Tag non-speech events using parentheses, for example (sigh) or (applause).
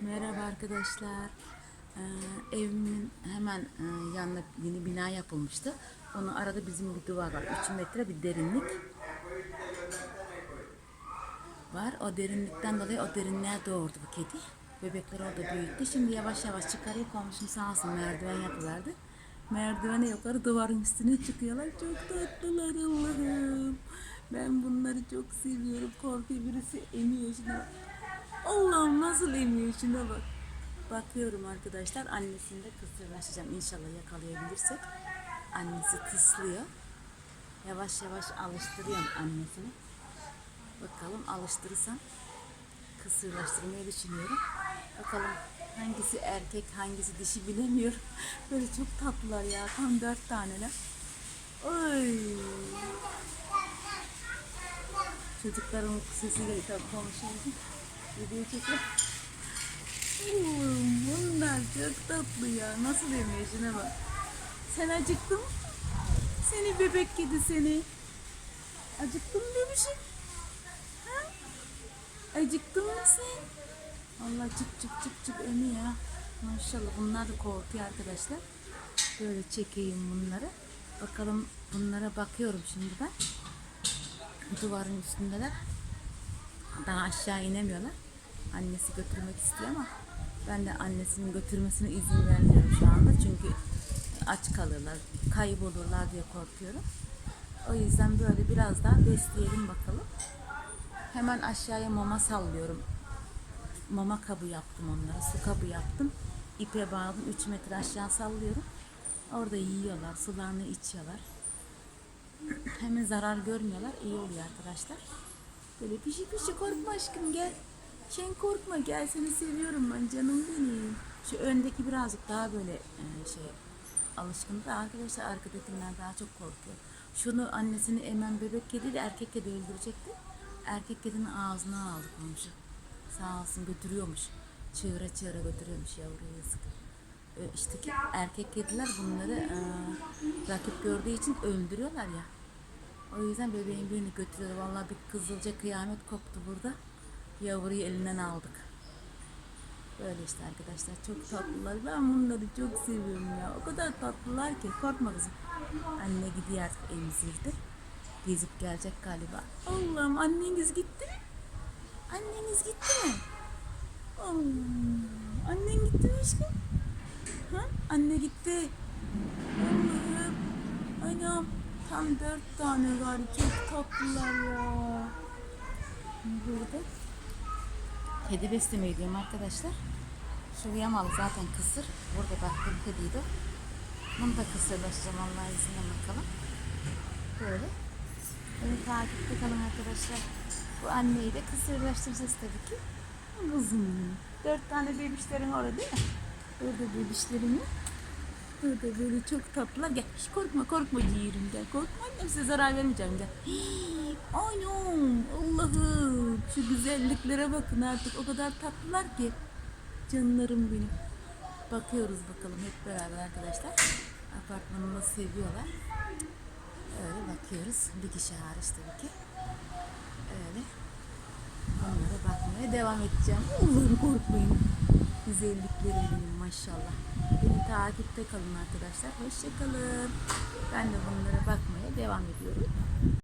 Merhaba arkadaşlar. Ee, evimin hemen e, yanına yeni bina yapılmıştı. Onun arada bizim bir duvar var. 3 metre bir derinlik var. O derinlikten dolayı o derinliğe doğurdu bu kedi. Bebekler orada büyüttü. Şimdi yavaş yavaş çıkarıyor. Komşum sağ olsun merdiven yapıverdi. Merdivene yukarı duvarın üstüne çıkıyorlar. Çok tatlılar Allah'ım. Ben bunları çok seviyorum. Korkuyor birisi emiyor şuna. Allah'ım nasıl emiyor şuna bak. Bakıyorum arkadaşlar annesini de kısırlaşacağım. İnşallah yakalayabilirsek. Annesi tıslıyor. Yavaş yavaş alıştırıyorum annesini. Bakalım alıştırırsam kısırlaştırmayı düşünüyorum. Bakalım hangisi erkek hangisi dişi bilemiyorum. Böyle çok tatlılar ya. Tam dört taneler. Oy. Çocukların sesiyle konuşuyorum. Video çekiyor. Oğlum, Bunlar çok tatlı ya. Nasıl yemiyor şuna bak. Sen acıktın mı? Seni bebek kedi seni. Acıktın mı bebişim? Ha? Acıktın mı sen? Allah çık çık çık çık emi ya. Maşallah bunlar da korkuyor arkadaşlar. Böyle çekeyim bunları. Bakalım bunlara bakıyorum şimdi ben. Duvarın üstündeler. Daha aşağı inemiyorlar. Annesi götürmek istiyor ama ben de annesinin götürmesine izin vermiyorum şu anda. Çünkü aç kalırlar, kaybolurlar diye korkuyorum. O yüzden böyle biraz daha besleyelim bakalım. Hemen aşağıya mama sallıyorum. Mama kabı yaptım onlara, su kabı yaptım. İpe bağladım, 3 metre aşağı sallıyorum. Orada yiyorlar, sularını içiyorlar. (clears throat) Hemen zarar görmüyorlar, iyi oluyor arkadaşlar. Böyle pişi pişi korkma aşkım gel. Sen korkma gel seni seviyorum ben canım benim. Şu öndeki birazcık daha böyle e, şey alışkın da arkadaşlar arkadakiler daha çok korkuyor. Şunu annesini emen bebek kedi de erkek kedi öldürecekti. Erkek kedinin ağzına aldı komşu. Sağ olsun götürüyormuş. Çığıra çığıra götürüyormuş yavruyu yazık. E, erkek kediler bunları e, rakip gördüğü için öldürüyorlar ya. O yüzden bebeğin birini götürüyor. Vallahi bir kızılca kıyamet koptu burada. Yavruyu elinden aldık. Böyle işte arkadaşlar çok tatlılar. Ben bunları çok seviyorum ya. O kadar tatlılar ki. Korkma kızım. Anne gidiyor artık emzirdi. Gezip gelecek galiba. Allah'ım anneniz gitti mi? Anneniz gitti mi? Allah'ım. Annen gitti mi aşkım? Ha? Anne gitti. Allah'ım. Anam. Tam dört tane var. Çok tatlılar ya. Burada. Kedi beslemeyi diyorum arkadaşlar. Şu yamalı zaten kısır. Burada baktığım kediydi. Bunu da kısırlaşacağım Allah'a izniyle bakalım. Böyle. Beni takipte kalın arkadaşlar. Bu anneyi de kısırlaştıracağız tabii ki. Kızım. Dört tane bebişlerin orada değil mi? Orada bebişlerim. Burada böyle çok tatlılar. Gel hiç korkma korkma ciğerim gel. Korkma annem size zarar vermeyeceğim gel. Hii, Anam Allah'ım şu güzelliklere bakın artık o kadar tatlılar ki. Canlarım benim. Bakıyoruz bakalım hep beraber arkadaşlar. Apartmanımı seviyorlar. Öyle bakıyoruz. Bir kişi hariç tabii ki. Öyle. Onlara bakmaya devam edeceğim. Allah'ım korkmayın. Güzelliklerim benim maşallah. Beni takipte kalın arkadaşlar. Hoşçakalın. Ben de bunlara bakmaya devam ediyorum.